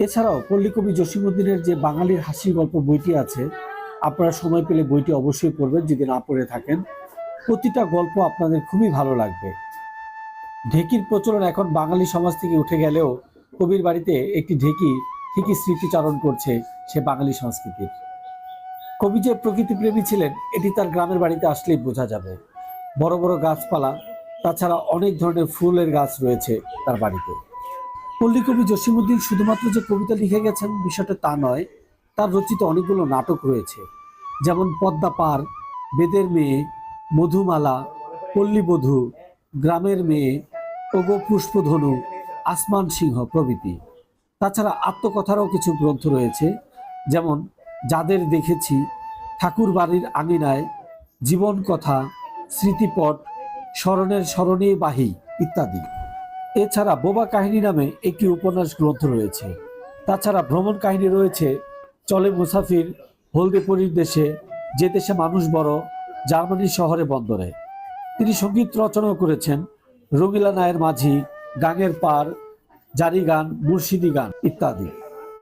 এছাড়াও পল্লীকবি জসিমুদ্দিনের যে বাঙালির হাসি গল্প বইটি আছে, আপনারা সময় পেলে বইটি অবশ্যই পড়বেন যদি না পড়ে থাকেন। প্রতিটা গল্প আপনাদের খুবই ভালো লাগবে। ঢেকির প্রচলন এখন বাঙালি সমাজ থেকে উঠে গেলেও কবির বাড়িতে একটি ঢেকি ঠিকই স্মৃতিচারণ করছে সে বাঙালি সংস্কৃতির। কবি যে প্রকৃতিপ্রেমী ছিলেন, এটি তার গ্রামের বাড়িতে আসলেই বোঝা যাবে। বড় বড় গাছপালা, তাছাড়া অনেক ধরনের ফুলের গাছ রয়েছে তার বাড়িতে। পল্লীকবি জসিমুদ্দিন শুধুমাত্র যে কবিতা লিখে গেছেন, বিষয়টা তা নয়, তার রচিত অনেকগুলো নাটক রয়েছে। যেমন পদ্মা পার, বেদের মেয়ে, মধুমালা পল্লীবধূ গ্রামের মেয়ে, ওগো পুষ্পধনু, আসমান সিংহ প্রভৃতি। তাছাড়া আত্মকথারও কিছু গ্রন্থ রয়েছে, যেমন যাদের দেখেছি, ঠাকুর বাড়ির আঙিনায়, জীবন কথা, স্মৃতিপট, স্মরণের স্মরণীয় বাহি, ইত্যাদি। এছাড়া বোবা কাহিনী নামে একটি উপন্যাস গ্রন্থ রয়েছে। তাছাড়া ভ্রমণ কাহিনী রয়েছে চলে মুসাফির হলদেপুরীর দেশে, যে দেশে মানুষ বড়, জার্মানির শহরে বন্দরে। তিনি সংগীত রচনাও করেছেন রঙিলা নায়ের মাঝি, গাঙের পার, জারি গান, মুর্শিদি গান ইত্যাদি।